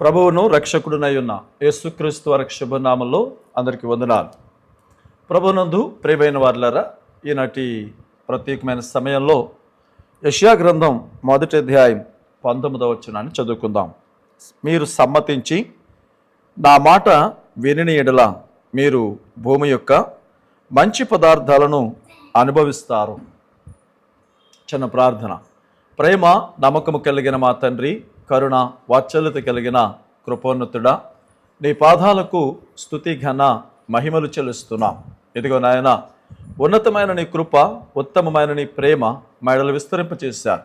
ప్రభువును రక్షకుడునై ఉన్న యేసుక్రీస్తు వారి శుభనామంలో అందరికీ వందనాలు. ప్రభునందు ప్రియమైన వారులరా ఈనాటి ప్రత్యేకమైన సమయంలో యష్యా గ్రంథం మొదటి అధ్యాయం పంతొమ్మిదవ వచనాన్ని చదువుకుందాం. మీరు సమ్మతించి నా మాట వినిని ఎడల మీరు భూమి యొక్క మంచి పదార్థాలను అనుభవిస్తారు. చిన్న ప్రార్థన. ప్రేమ నమ్మకము కలిగిన మా తండ్రి కరుణ వాత్సల్యత కలిగిన కృపోన్నతుడా. నీ పాదాలకు స్థుతి ఘన మహిమలు చెల్లిస్తున్నాం. ఇదిగో నాయన ఉన్నతమైన నీ కృప ఉత్తమమైన నీ ప్రేమ మా ఎడలు విస్తరింపచేశారు.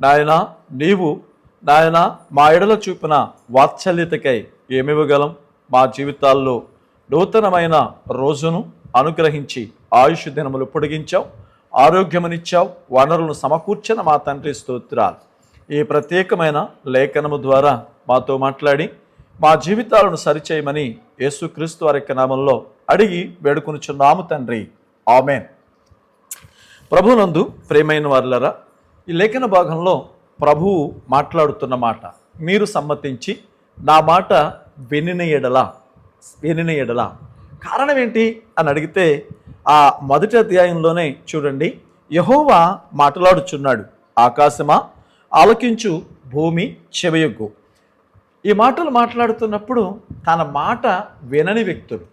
నాయన నీవు నాయన మా ఎడల చూపిన వాత్సల్యతకై ఏమివ్వగలం? మా జీవితాల్లో నూతనమైన రోజును అనుగ్రహించి ఆయుష్ దినములు పొడిగించావు ఆరోగ్యమునిచ్చావు వనరులను సమకూర్చిన మా తండ్రి స్తోత్రాలు. ఈ ప్రత్యేకమైన లేఖనము ద్వారా మాతో మాట్లాడి మా జీవితాలను సరిచేయమని యేసుక్రీస్తు వారి యొక్క నామంలో అడిగి వేడుకొనుచున్నాము తండ్రి. ఆమెన్. ప్రభునందు ప్రేమైన వారులరా ఈ లేఖన భాగంలో ప్రభువు మాట్లాడుతున్న మాట మీరు సమ్మతించి నా మాట వినిన ఎడల వినిన ఎడల. కారణం ఏంటి అని అడిగితే ఆ మొదటి అధ్యాయంలోనే చూడండి యహోవా మాట్లాడుచున్నాడు ఆకాశమా ఆలకించు భూమి చెవియొగ్గు. ఈ మాటలు మాట్లాడుతున్నప్పుడు తన మాట వినని వ్యక్తులు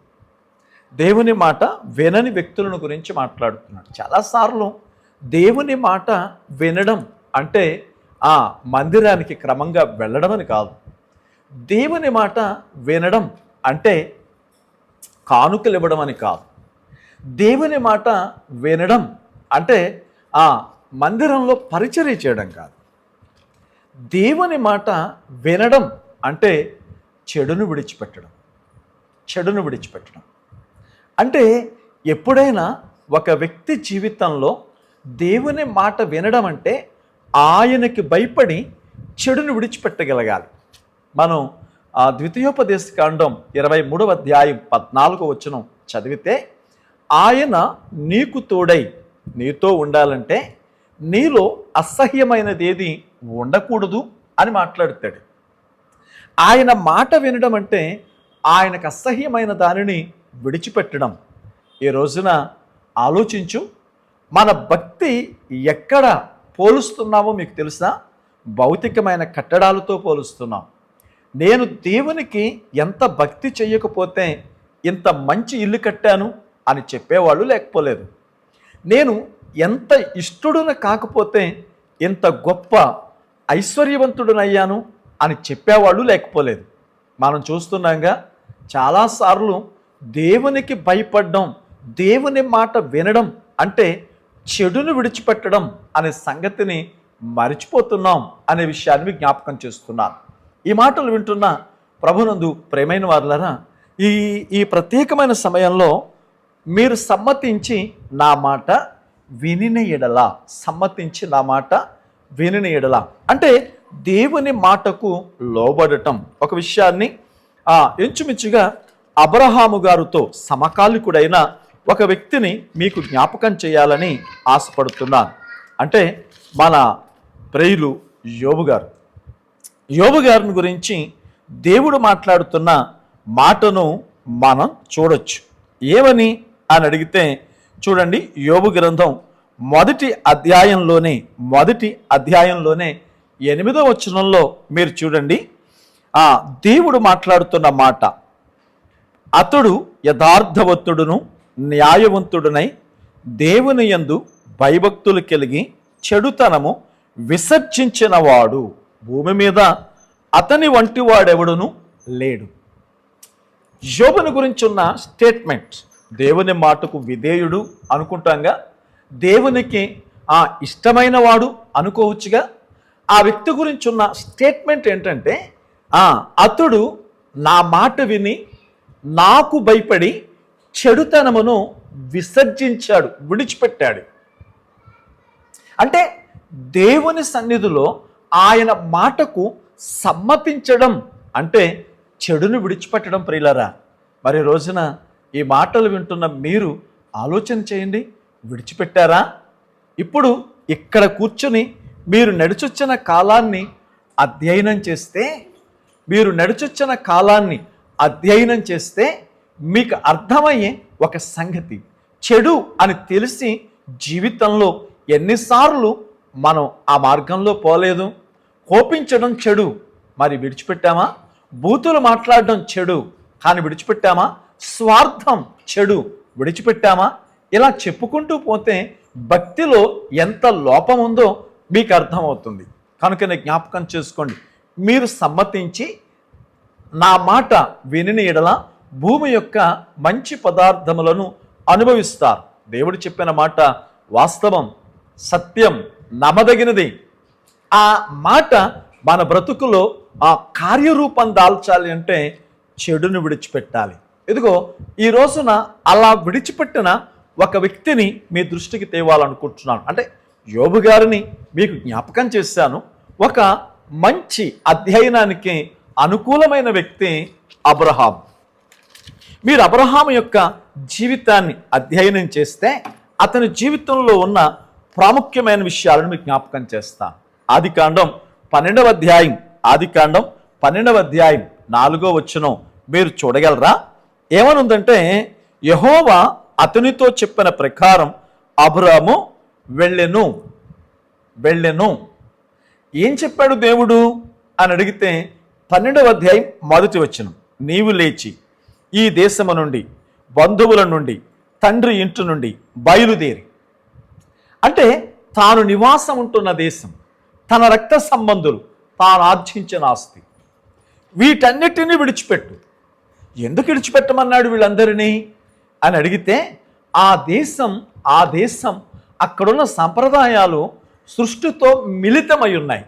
దేవుని మాట వినని వ్యక్తులను గురించి మాట్లాడుతున్నాడు. చాలాసార్లు దేవుని మాట వినడం అంటే ఆ మందిరానికి క్రమంగా వెళ్ళడం అని కాదు. దేవుని మాట వినడం అంటే కానుకలు ఇవ్వడం అని కాదు. దేవుని మాట వినడం అంటే ఆ మందిరంలో పరిచర్య చేయడం కాదు. దేవుని మాట వినడం అంటే చెడును విడిచిపెట్టడం. చెడును విడిచిపెట్టడం. అంటే ఎప్పుడైనా ఒక వ్యక్తి జీవితంలో దేవుని మాట వినడం అంటే ఆయనకి భయపడి చెడును విడిచిపెట్టగలగాలి. మనం ఆ ద్వితీయోపదేశ కాండం ఇరవై మూడవ అధ్యాయం పద్నాలుగో వచనం చదివితే ఆయన నీకు తోడై నీతో ఉండాలంటే నీలో అసహ్యమైనది ఏది ఉండకూడదు అని మాట్లాడతాడు. ఆయన మాట వినడం అంటే ఆయనకు అసహ్యమైన దానిని విడిచిపెట్టడం. ఈ రోజున ఆలోచించు మన భక్తి ఎక్కడ పోలుస్తున్నామో మీకు తెలుసా? భౌతికమైన కట్టడాలతో పోలుస్తున్నాం. నేను దేవునికి ఎంత భక్తి చేయకపోతే ఇంత మంచి ఇల్లు కట్టాను అని చెప్పేవాళ్ళు లేకపోలేదు. నేను ఎంత ఇష్టడున కాకపోతే ఇంత గొప్ప ఐశ్వర్యవంతుడునయ్యాను అని చెప్పేవాళ్ళు లేకపోలేదు. మనం చూస్తున్నాగా చాలాసార్లు దేవునికి భయపడడం దేవుని మాట వినడం అంటే చెడును విడిచిపెట్టడం అనే సంగతిని మరిచిపోతున్నాం అనే విషయాన్ని జ్ఞాపకం చేస్తున్నాను. ఈ మాటలు వింటున్న ప్రభునందు ప్రేమైన వారులరా ఈ ఈ ప్రత్యేకమైన సమయంలో మీరు సమ్మతించి నా మాట వినిన ఎడల సమ్మతించి నా మాట వినిన ఎడల. అంటే దేవుని మాటకు లోబడటం. ఒక విషయాన్ని ఆ ఇంచుమించుగా అబ్రహాము గారితో సమకాలికుడైన ఒక వ్యక్తిని మీకు జ్ఞాపకం చేయాలని ఆశపడుతున్నాను అంటే మన ప్రేయులు యోబు గారు. యోబు గారిని గురించి దేవుడు మాట్లాడుతున్న మాటను మనం చూడొచ్చు. ఏమని అని అడిగితే చూడండి యోబు గ్రంథం మొదటి అధ్యాయంలోనే మొదటి అధ్యాయంలోనే ఎనిమిదో వచనంలో మీరు చూడండి. ఆ దేవుడు మాట్లాడుతున్న మాట. అతడు యథార్థవంతుడును న్యాయవంతుడునై దేవుని యందు భయభక్తులు కలిగి చెడుతనము విసర్జించినవాడు. భూమి మీద అతని వంటి వాడెవడును లేడు. యోబుని గురించి ఉన్న స్టేట్మెంట్. దేవుని మాటకు విధేయుడు అనుకుంటాంగా? దేవునికి ఆ ఇష్టమైన వాడు అనుకోవచ్చుగా? ఆ వ్యక్తి గురించి ఉన్న స్టేట్మెంట్ ఏంటంటే ఆ అతడు నా మాట విని నాకు భయపడి చెడుతనమును విసర్జించాడు విడిచిపెట్టాడు. అంటే దేవుని సన్నిధిలో ఆయన మాటకు సమ్మతించడం అంటే చెడును విడిచిపెట్టడం ప్రియులరా మరి రోజున ఈ మాటలు వింటున్న మీరు ఆలోచన చేయండి. విడిచిపెట్టారా? ఇప్పుడు ఇక్కడ కూర్చొని మీరు నడుచొచ్చిన కాలాన్ని అధ్యయనం చేస్తే మీరు నడుచొచ్చిన కాలాన్ని అధ్యయనం చేస్తే మీకు అర్థమయ్యే ఒక సంగతి. చెడు అని తెలిసి జీవితంలో ఎన్నిసార్లు మనం ఆ మార్గంలో పోలేదు. కోపించడం చెడు మరి విడిచిపెట్టామా? బూతులు మాట్లాడడం చెడు కానీ విడిచిపెట్టామా? స్వార్థం చెడు విడిచిపెట్టామా? ఇలా చెప్పుకుంటూ పోతే భక్తిలో ఎంత లోపం ఉందో మీకు అర్థమవుతుంది. కనుక జ్ఞాపకం చేసుకోండి. మీరు సమ్మతించి నా మాట వినియడల భూమి యొక్క మంచి పదార్థములను అనుభవిస్తారు. దేవుడు చెప్పిన మాట వాస్తవం సత్యం నమ్మదగినది. ఆ మాట మన బ్రతుకులో ఆ కార్యరూపం దాల్చాలి అంటే చెడును విడిచిపెట్టాలి. ఇదిగో ఈ రోజున అలా విడిచిపెట్టిన ఒక వ్యక్తిని మీ దృష్టికి తేవాలనుకుంటున్నాను. అంటే యోబు గారిని మీకు జ్ఞాపకం చేశాను. ఒక మంచి అధ్యయనానికి అనుకూలమైన వ్యక్తి అబ్రహాం. మీరు అబ్రహాం యొక్క జీవితాన్ని అధ్యయనం చేస్తే అతని జీవితంలో ఉన్న ప్రాముఖ్యమైన విషయాలను మీకు జ్ఞాపకం చేస్తాను ఆది కాండం పన్నెండవ అధ్యాయం ఆది కాండం పన్నెండవ అధ్యాయం నాలుగో వచ్చనం మీరు చూడగలరా? ఏమనుందంటే యహోవా అతనితో చెప్పిన ప్రకారం అబ్రాము వెళ్ళెను వెళ్ళెను. ఏం చెప్పాడు దేవుడు? అని అడిగితే పన్నెండవ అధ్యాయం మొదటి వచనం. నీవు లేచి ఈ దేశము నుండి బంధువుల నుండి తండ్రి ఇంటి నుండి బయలుదేరి. అంటే తాను నివాసం ఉంటున్న దేశం తన రక్త సంబంధులు తాను ఆర్జించిన ఆస్తి. వీటన్నిటినీ విడిచిపెట్టు. ఎందుకు విడిచిపెట్టమన్నాడు వీళ్ళందరినీ అని అడిగితే ఆ దేశం ఆ దేశం అక్కడున్న సంప్రదాయాలు సృష్టితో మిళితమై ఉన్నాయి.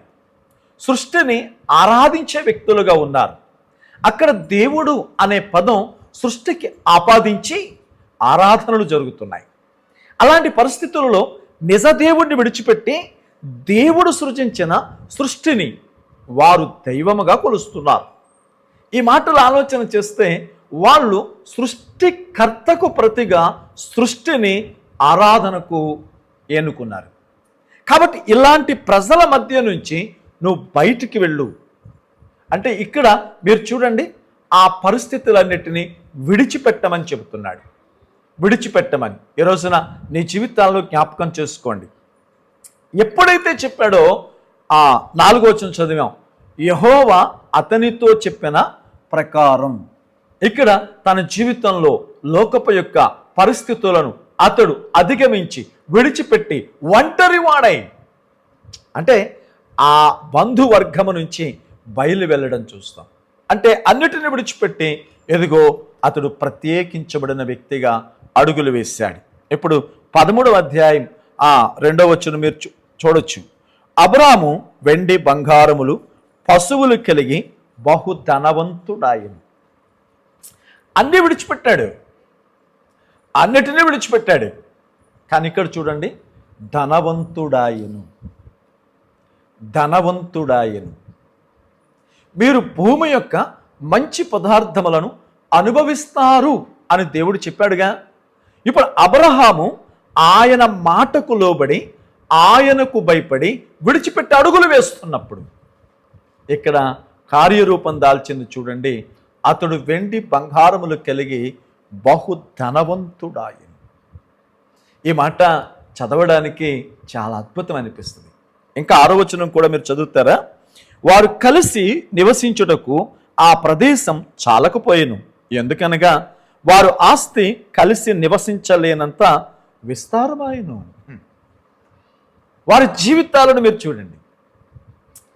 సృష్టిని ఆరాధించే వ్యక్తులుగా ఉన్నారు. అక్కడ దేవుడు అనే పదం సృష్టికి ఆపాదించి ఆరాధనలు జరుగుతున్నాయి. అలాంటి పరిస్థితులలో నిజ దేవుణ్ణి విడిచిపెట్టి దేవుడు సృజించిన సృష్టిని వారు దైవముగా కొలుస్తున్నారు. ఈ మాటలు ఆలోచన చేస్తే వాళ్ళు సృష్టికర్తకు ప్రతిగా సృష్టిని ఆరాధనకు ఎన్నుకున్నారు. కాబట్టి ఇలాంటి ప్రజల మధ్య నుంచి నువ్వు బయటికి వెళ్ళు. అంటే ఇక్కడ మీరు చూడండి ఆ పరిస్థితులన్నిటినీ విడిచిపెట్టమని చెబుతున్నాడు. విడిచిపెట్టమని. ఈ రోజున నీ జీవితాల్లో జ్ఞాపకం చేసుకోండి. ఎప్పుడైతే చెప్పాడో ఆ నాలుగో వచ్చిన చదివాం యహోవా అతనితో చెప్పిన ప్రకారం. ఇక్కడ తన జీవితంలో లోకపు యొక్క పరిస్థితులను అతడు అధిగమించి విడిచిపెట్టి ఒంటరి వాడై అంటే ఆ బంధువర్గము నుంచి బయలు వెళ్ళడం చూస్తాం. అంటే అన్నిటిని విడిచిపెట్టి ఎదుగో అతడు ప్రత్యేకించబడిన వ్యక్తిగా అడుగులు వేశాడు. ఇప్పుడు పదమూడవ అధ్యాయం ఆ రెండవ వచ్చును మీరు చూడొచ్చు. అబ్రాము వెండి బంగారములు పశువులు కలిగి బహు ధనవంతుడాయను అన్నీ విడిచిపెట్టాడు. అన్నిటినీ విడిచిపెట్టాడు. కానీ ఇక్కడ చూడండి ధనవంతుడాయను. ధనవంతుడాయను. మీరు భూమి యొక్క మంచి పదార్థములను అనుభవిస్తారు అని దేవుడు చెప్పాడుగా. ఇప్పుడు అబ్రహాము ఆయన మాటకు లోబడి ఆయనకు భయపడి విడిచిపెట్టి అడుగులు వేస్తున్నప్పుడు ఇక్కడ కార్యరూపం దాల్చింది చూడండి. అతడు వెండి బంగారములు కలిగి బహు ధనవంతుడాయను ఈ మాట చదవడానికి చాలా అద్భుతం అనిపిస్తుంది. ఇంకా ఆరోవచనం కూడా మీరు చదువుతారా? వారు కలిసి నివసించుటకు ఆ ప్రదేశం చాలకపోయాను. ఎందుకనగా వారు ఆస్తి కలిసి నివసించలేనంత విస్తారమాయను. వారి జీవితాలను మీరు చూడండి.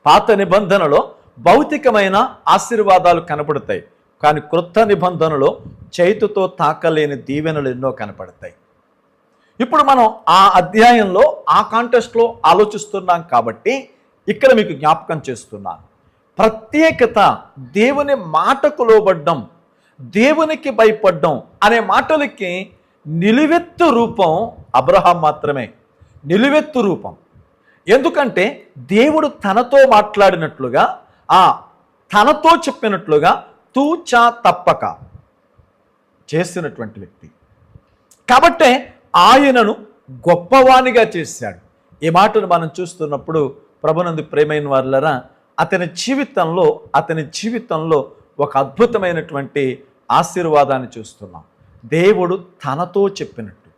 పాత నిబంధనలో భౌతికమైన ఆశీర్వాదాలు కనపడతాయి. కానీ క్రొత్త నిబంధనలో చేతితో తాకలేని దీవెనలు ఎన్నో కనపడతాయి. ఇప్పుడు మనం ఆ అధ్యాయంలో ఆ కాంటెస్ట్లో ఆలోచిస్తున్నాం కాబట్టి ఇక్కడ మీకు జ్ఞాపకం చేస్తున్నాను. ప్రత్యేకత దేవుని మాటకు లోబడ్డం దేవునికి భయపడ్డం అనే మాటలకి నిలువెత్తు రూపం అబ్రహాం మాత్రమే. నిలువెత్తు రూపం. ఎందుకంటే దేవుడు తనతో మాట్లాడినట్లుగా ఆ తనతో చెప్పినట్లుగా తూచా తప్పక చేసినటువంటి వ్యక్తి. కాబట్టే ఆయనను గొప్పవానిగా చేశాడు. ఈ మాటను మనం చూస్తున్నప్పుడు ప్రభునందు ప్రేమైన వాళ్ళరా అతని జీవితంలో అతని జీవితంలో ఒక అద్భుతమైనటువంటి ఆశీర్వాదాన్ని చూస్తున్నాం. దేవుడు తనతో చెప్పినట్టు.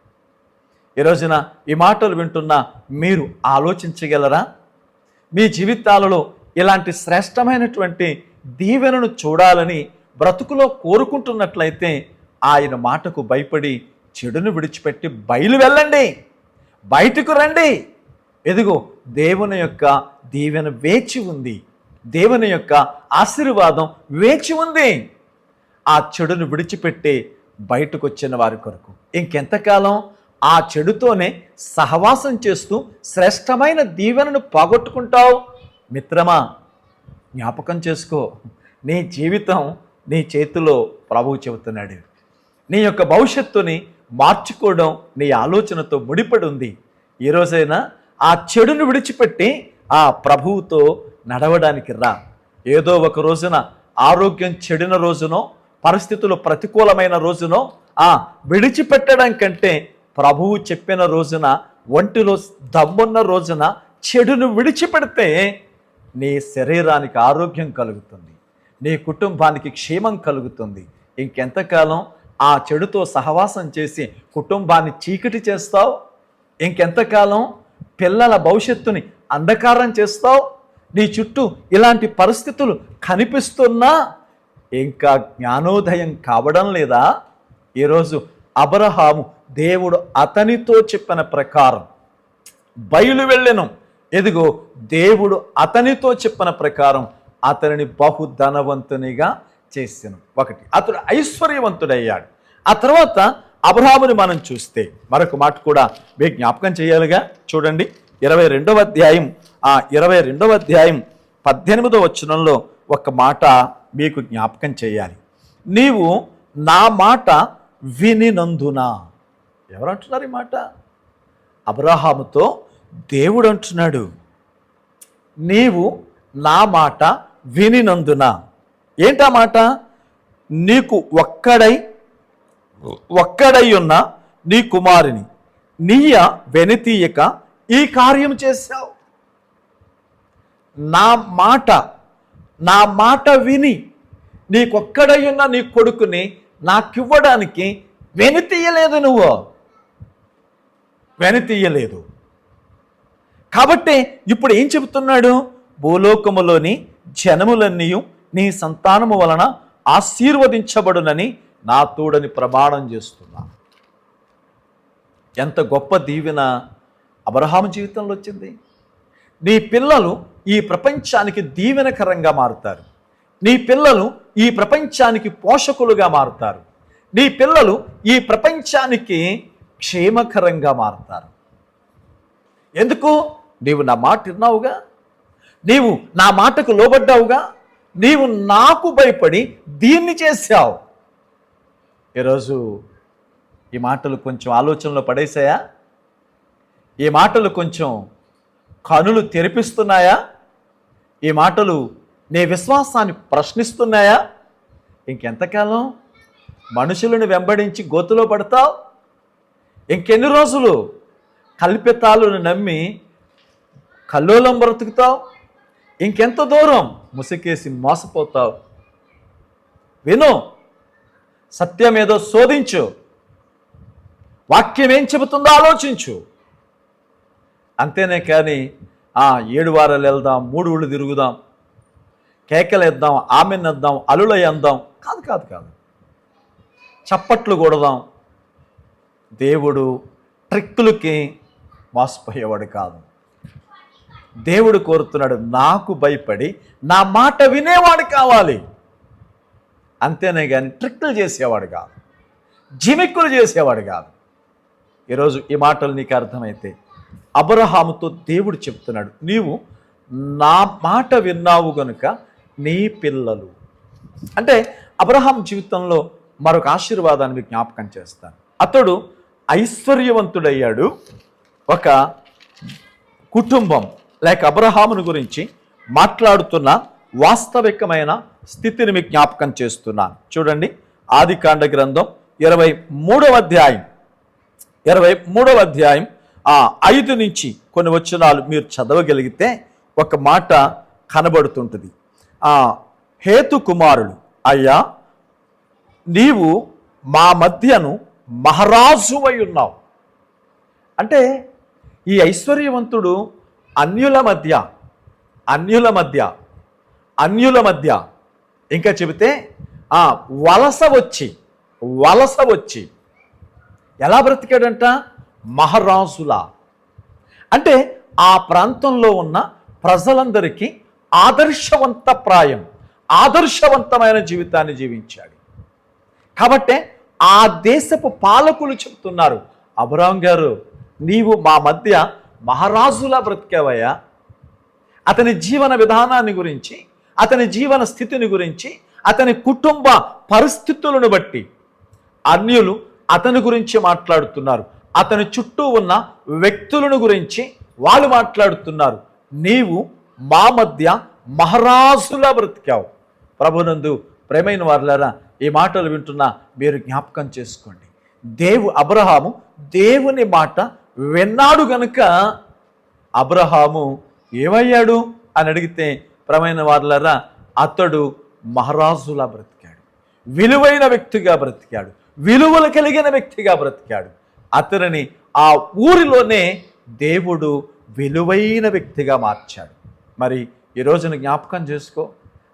ఈ రోజున ఈ మాటలు వింటున్న మీరు ఆలోచించగలరా? మీ జీవితాలలో ఇలాంటి శ్రేష్టమైనటువంటి దీవెనను చూడాలని బ్రతుకులో కోరుకుంటున్నట్లయితే ఆయన మాటకు భయపడి చెడును విడిచిపెట్టి బయలు వెళ్ళండి. బయటకు రండి. ఎదుగో దేవుని యొక్క దీవెన వేచి ఉంది. దేవుని యొక్క ఆశీర్వాదం వేచి ఉంది. ఆ చెడును విడిచిపెట్టి బయటకు వచ్చిన వారి కొరకు. ఇంకెంతకాలం ఆ చెడుతోనే సహవాసం చేస్తూ శ్రేష్టమైన దీవెనను పోగొట్టుకుంటావు? మిత్రమా జ్ఞాపకం చేసుకో. నీ జీవితం నీ చేతిలో ప్రభువు చెబుతున్నాడు. నీ యొక్క భవిష్యత్తుని మార్చుకోవడం నీ ఆలోచనతో ముడిపడి ఉంది. ఈ రోజైనా ఆ చెడును విడిచిపెట్టి ఆ ప్రభువుతో నడవడానికి రా. ఏదో ఒక రోజున ఆరోగ్యం చెడిన రోజునో పరిస్థితులు ప్రతికూలమైన రోజునో ఆ విడిచిపెట్టడం కంటే ప్రభువు చెప్పిన రోజున ఒంటిలో దమ్మున్న రోజున చెడును విడిచిపెడితే నీ శరీరానికి ఆరోగ్యం కలుగుతుంది. నీ కుటుంబానికి క్షేమం కలుగుతుంది. ఇంకెంతకాలం ఆ చెడుతో సహవాసం చేసి కుటుంబాన్ని చీకటి చేస్తావు? ఇంకెంతకాలం పిల్లల భవిష్యత్తుని అంధకారం చేస్తావు? నీ చుట్టూ ఇలాంటి పరిస్థితులు కనిపిస్తున్నా? ఇంకా జ్ఞానోదయం కావడం లేదా? ఈరోజు అబ్రహాము దేవుడు అతనితో చెప్పిన ప్రకారం బయలు వెళ్ళెను. ఎదుగో దేవుడు అతనితో చెప్పిన ప్రకారం అతనిని బహు ధనవంతునిగా చేసాను ఒకటి అతడు ఐశ్వర్యవంతుడయ్యాడు. ఆ తర్వాత అబ్రహాముని మనం చూస్తే మరొక మాట కూడా మీకు జ్ఞాపకం చేయాలిగా? చూడండి ఇరవై రెండవ అధ్యాయం ఆ ఇరవై రెండవ అధ్యాయం పద్దెనిమిదవ వచనంలో ఒక మాట మీకు జ్ఞాపకం చేయాలి. నీవు నా మాట వినినందునా? ఎవరు అంటున్నారు ఈ మాట? అబ్రహాముతో దేవుడు అంటున్నాడు నీవు నా మాట వినినందున. ఏంటా మాట? నీకు ఒక్కడై ఒక్కడై ఉన్న నీ కుమారుని నీయ వెనితీయక ఈ కార్యం చేశావు. నా మాట నా మాట విని నీకొక్కడై ఉన్న నీ కొడుకుని నాకివ్వడానికి వెనుతీయలేదు నువ్వు. వెనుతీయలేదు. కాబట్టి ఇప్పుడు ఏం చెబుతున్నాడు? భూలోకములోని జనములన్నీ నీ సంతానము వలన ఆశీర్వదించబడునని నా తోడని ప్రమాణం చేస్తున్నా. ఎంత గొప్ప దీవెన అబ్రహాం జీవితంలో వచ్చింది. నీ పిల్లలు ఈ ప్రపంచానికి దీవెనకరంగా మారుతారు. నీ పిల్లలు ఈ ప్రపంచానికి పోషకులుగా మారుతారు. నీ పిల్లలు ఈ ప్రపంచానికి క్షేమకరంగా మారుతారు. ఎందుకు? నీవు నా మాట విన్నావుగా? నీవు నా మాటకు లోబడ్డావుగా? నీవు నాకు భయపడి దీన్ని చేశావు. ఈరోజు ఈ మాటలు కొంచెం ఆలోచనలో పడేశాయా? ఈ మాటలు కొంచెం కనులు తెరిపిస్తున్నాయా? ఈ మాటలు నీ విశ్వాసాన్ని ప్రశ్నిస్తున్నాయా? ఇంకెంతకాలం మనుషులను వెంబడించి గోతులో పడతావు? ఇంకెన్ని రోజులు కల్పితాలను నమ్మి కల్లోలం బ్రతుకుతావు ఇంకెంత దూరం ముసుకేసి మోసపోతావు. విను సత్యం ఏదో శోధించు వాక్యం ఏం చెబుతుందో ఆలోచించు. అంతేనే కానీ ఆ ఏడు వారాలు వెళ్దాం మూడు ఊళ్ళు తిరుగుదాం కేకలేద్దాం ఆమెనేద్దాం అలులై అందాం కాదు కాదు కాదు. చప్పట్లు కొడదాం. దేవుడు ట్రిక్కులకి మోసపోయేవాడు కాదు. దేవుడు కోరుతున్నాడు నాకు భయపడి నా మాట వినేవాడు కావాలి. అంతేనే కానీ ట్రిక్కులు చేసేవాడు కాదు జిమిక్కులు చేసేవాడు కాదు. ఈరోజు ఈ మాటలు నీకు అర్థమైతే అబ్రహాముతో దేవుడు చెప్తున్నాడు నీవు నా మాట విన్నావు గనుక నీ పిల్లలు. అంటే అబ్రహాం జీవితంలో మరొక ఆశీర్వాదాన్ని మీకు జ్ఞాపకం చేస్తాను. అతడు ఐశ్వర్యవంతుడయ్యాడు ఒక కుటుంబం. లేక అబ్రహామును గురించి మాట్లాడుతున్న వాస్తవికమైన స్థితిని మీకు జ్ఞాపకం చేస్తున్నాను చూడండి ఆదికాండ గ్రంథం ఇరవై మూడవ అధ్యాయం. ఇరవై మూడవ అధ్యాయం ఆ ఐదు నుంచి కొన్ని వచనాలు మీరు చదవగలిగితే ఒక మాట కనబడుతుంటుంది. ఆ హేతు కుమారుడు అయ్యా నీవు మా మధ్యను మహారాజువై ఉన్నావు. అంటే ఈ ఐశ్వర్యవంతుడు అన్యుల మధ్య అన్యుల మధ్య అన్యుల మధ్య ఇంకా చెబితే ఆ వలస వచ్చి వలస వచ్చి ఎలా బ్రతికాడంట? మహారాజుల. అంటే ఆ ప్రాంతంలో ఉన్న ప్రజలందరికీ ఆదర్శవంత ప్రాయం ఆదర్శవంతమైన జీవితాన్ని జీవించాడు. కాబట్టే ఆ దేశపు పాలకులు చెబుతున్నారు అబురాం గారు నీవు మా మధ్య మహారాజులా బ్రతికావయ్యా. అతని జీవన విధానాన్ని గురించి అతని జీవన స్థితిని గురించి అతని కుటుంబ పరిస్థితులను బట్టి అన్యులు అతని గురించి మాట్లాడుతున్నారు. అతని చుట్టూ ఉన్న వ్యక్తులను గురించి వాళ్ళు మాట్లాడుతున్నారు. నీవు మా మధ్య మహారాజులా బ్రతికావు. ప్రభునందు ప్రేమైన వారులారా ఈ మాటలు వింటున్నా మీరు జ్ఞాపకం చేసుకోండి. దేవు అబ్రహాము దేవుని మాట విన్నాడు గనుక అబ్రహాము ఏమయ్యాడు అని అడిగితే ప్రమైన వారులరా అతడు మహారాజులా బ్రతికాడు. విలువైన వ్యక్తిగా బ్రతికాడు. విలువలు కలిగిన వ్యక్తిగా బ్రతికాడు. అతనిని ఆ ఊరిలోనే దేవుడు విలువైన వ్యక్తిగా మార్చాడు. మరి ఈ రోజున జ్ఞాపకం చేసుకో.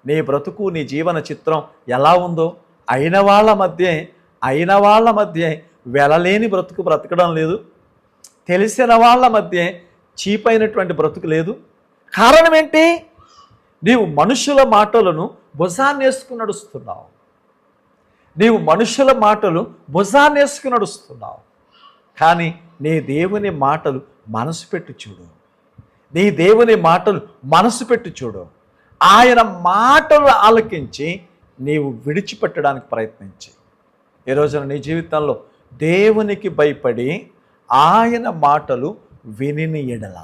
నీ బ్రతుకు నీ జీవన చిత్రం ఎలా ఉందో అయిన వాళ్ళ మధ్య అయిన వాళ్ళ మధ్య వెలలేని బ్రతుకు బ్రతకడం లేదు. తెలిసిన వాళ్ళ మధ్య చీపైనటువంటి బ్రతుకు లేదు. కారణం ఏంటి? నీవు మనుషుల మాటలను భుజాన్ని నడుస్తున్నావు. నీవు మనుషుల మాటలు భుజాన్ని వేసుకుని నడుస్తున్నావు. కానీ నీ దేవుని మాటలు మనసు పెట్టి చూడు. నీ దేవుని మాటలు మనసు పెట్టి చూడు. ఆయన మాటలు ఆలకించి నీవు విడిచిపెట్టడానికి ప్రయత్నించి. ఈ రోజున నీ జీవితంలో దేవునికి భయపడి ఆయన మాటలు వినిని ఎడల.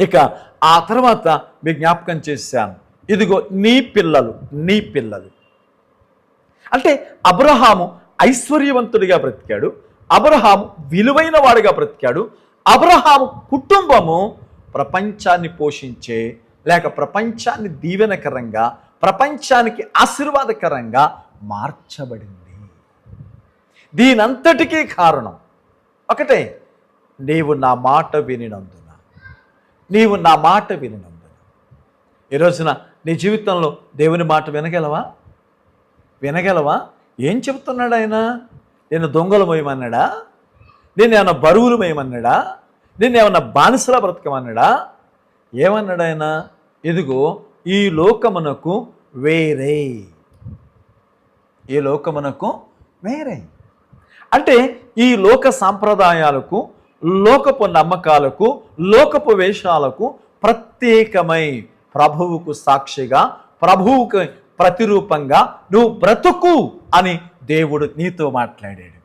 ఇక ఆ తర్వాత మీ జ్ఞాపకం చేశాను. ఇదిగో నీ పిల్లలు నీ పిల్లలు. అంటే అబ్రహాము ఐశ్వర్యవంతుడిగా బ్రతికాడు అబ్రహాము విలువైన వాడిగా బ్రతికాడు అబ్రహాము కుటుంబము ప్రపంచాన్ని పోషించే లేక ప్రపంచాన్ని దీవెనకరంగా ప్రపంచానికి ఆశీర్వాదకరంగా మార్చబడింది. దీనంతటికీ కారణం ఒకటే నీవు నా మాట వినినందున. నీవు నా మాట వినినందున. ఈ రోజున నీ జీవితంలో దేవుని మాట వినగలవా? వినగలవా? ఏం చెబుతున్నాడు ఆయన? నేను దొంగలు మోయమన్నాడా నేను ఏమన్నా బరువులు మోయమన్నాడా నేను ఏమన్నా బానిసలా బ్రతకమన్నాడా? ఏమన్నాడు ఆయన? ఇదిగో ఈ లోకమునకు వేరే. ఈ లోకమునకు వేరే. అంటే ఈ లోక సాంప్రదాయాలకు లోకపు నమ్మకాలకు లోకపు వేషాలకు ప్రత్యేకమై ప్రభువుకు సాక్షిగా ప్రభువుకు ప్రతిరూపంగా నువ్వు బ్రతుకు అని దేవుడు నీతో మాట్లాడాడు.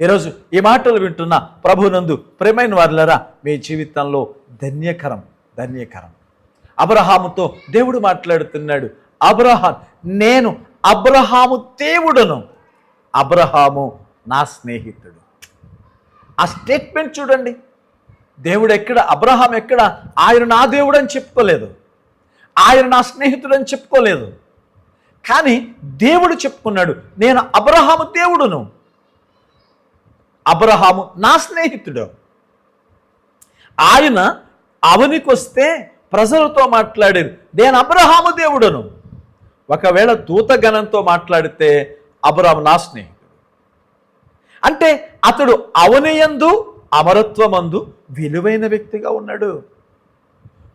ఈరోజు ఈ మాటలు వింటున్న ప్రభునందు ప్రేమైన వారులరా మీ జీవితంలో ధన్యకరం ధన్యకరం. అబ్రహాముతో దేవుడు మాట్లాడుతున్నాడు. అబ్రహాం నేను అబ్రహాము దేవుడను. అబ్రహాము నా స్నేహితుడు. ఆ స్టేట్మెంట్ చూడండి. దేవుడు ఎక్కడ అబ్రహాం ఎక్కడ? ఆయన నా దేవుడు అని చెప్పుకోలేదు. ఆయన నా స్నేహితుడు అని చెప్పుకోలేదు. కానీ దేవుడు చెప్పుకున్నాడు నేను అబ్రహాము దేవుడును. అబ్రహాము నా స్నేహితుడు. ఆయన అవనికి వస్తే ప్రజలతో మాట్లాడారు నేను అబ్రహాము దేవుడును. ఒకవేళ దూతగణంతో మాట్లాడితే అబ్రహాము నా స్నేహితుడు. అంటే అతడు అవనియందు అమరత్వమందు విలువైన వ్యక్తిగా ఉన్నాడు.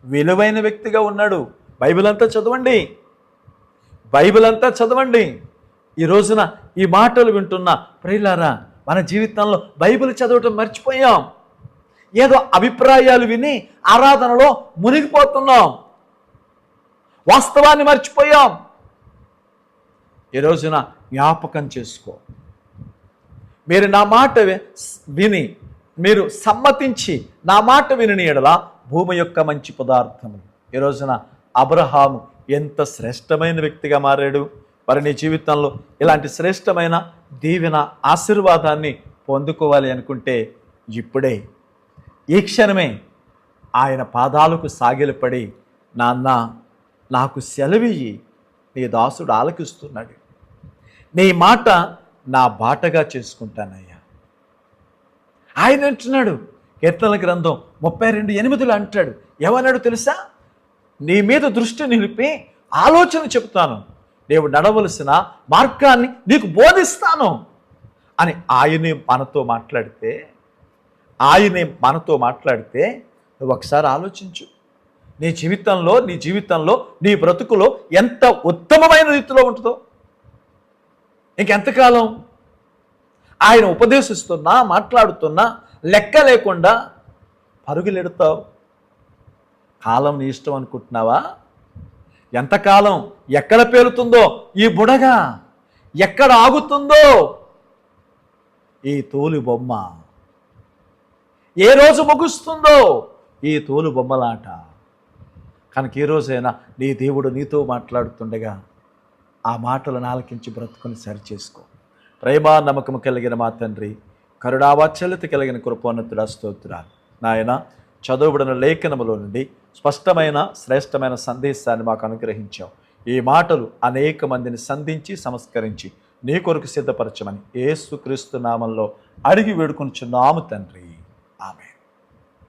విలువైన వ్యక్తిగా ఉన్నాడు. బైబిల్ అంతా చదవండి. బైబిల్ అంతా చదవండి. ఈ రోజున ఈ మాటలు వింటున్న ప్రియులారా మన జీవితంలో బైబిల్ చదవటం మర్చిపోయాం. ఏదో అభిప్రాయాలు విని ఆరాధనలో మునిగిపోతున్నాం. వాస్తవాన్ని మర్చిపోయాం. ఈ రోజున జ్ఞాపకం చేసుకో. మీరు నా మాట విని మీరు సమ్మతించి నా మాట విని ఎడల భూమి యొక్క మంచి పదార్థము. ఈ రోజున అబ్రహాము ఎంత శ్రేష్టమైన వ్యక్తిగా మారాడు. మరి నీ జీవితంలో ఇలాంటి శ్రేష్టమైన దీవెన ఆశీర్వాదాన్ని పొందుకోవాలి అనుకుంటే ఇప్పుడే ఈ క్షణమే ఆయన పాదాలకు సాగిలపడి నాన్న నాకు సెలవియ్యి నీ దాసుడు ఆలకిస్తున్నాడు. నీ మాట నా బాటగా చేసుకుంటానయ్యా. ఆయన అంటున్నాడు కీర్తనల గ్రంథం ముప్పై రెండు ఎనిమిదిలో అంటాడు. ఏమన్నాడు తెలుసా? నీ మీద దృష్టి నిలిపి ఆలోచన చెప్తాను నీవు నడవలసిన మార్గాన్ని నీకు బోధిస్తాను అని ఆయనే మనతో మాట్లాడితే ఆయనే మనతో మాట్లాడితే నువ్వు ఒకసారి ఆలోచించు. నీ జీవితంలో నీ జీవితంలో నీ బ్రతుకులో ఎంత ఉత్తమమైన రీతిలో ఉంటుందో. ఇంకెంతకాలం ఆయన ఉపదేశిస్తున్నా మాట్లాడుతున్నా లెక్క లేకుండా పరుగులెడతావు. కాలం నీ ఇష్టం అనుకుంటున్నావా? ఎంతకాలం? ఎక్కడ పేలుతుందో? ఈ బుడగ ఎక్కడ ఆగుతుందో? ఈ తోలు బొమ్మ. ఏ రోజు ముగుస్తుందో? ఈ తోలు బొమ్మలాట. కనుక ఏ రోజైనా నీ దేవుడు నీతో మాట్లాడుతుండగా ఆ మాటలను ఆలకించి బ్రతుకుని సరిచేసుకో ప్రేమ నమ్మకము కలిగిన మా తండ్రి కరుణావాత్సల్యత కలిగిన కృపోన్నతుడా స్తోత్రాలు నాయన చదువుబడిన లేఖనములో నుండి స్పష్టమైన శ్రేష్టమైన సందేశాన్ని మాకు అనుగ్రహించావు. ఈ మాటలు అనేక మందిని సంధించి సంస్కరించి నీ కొరకు సిద్ధపరచమని ఏసుక్రీస్తు నామంలో అడిగి వేడుకొనిచున్నాము తండ్రి. ఆమె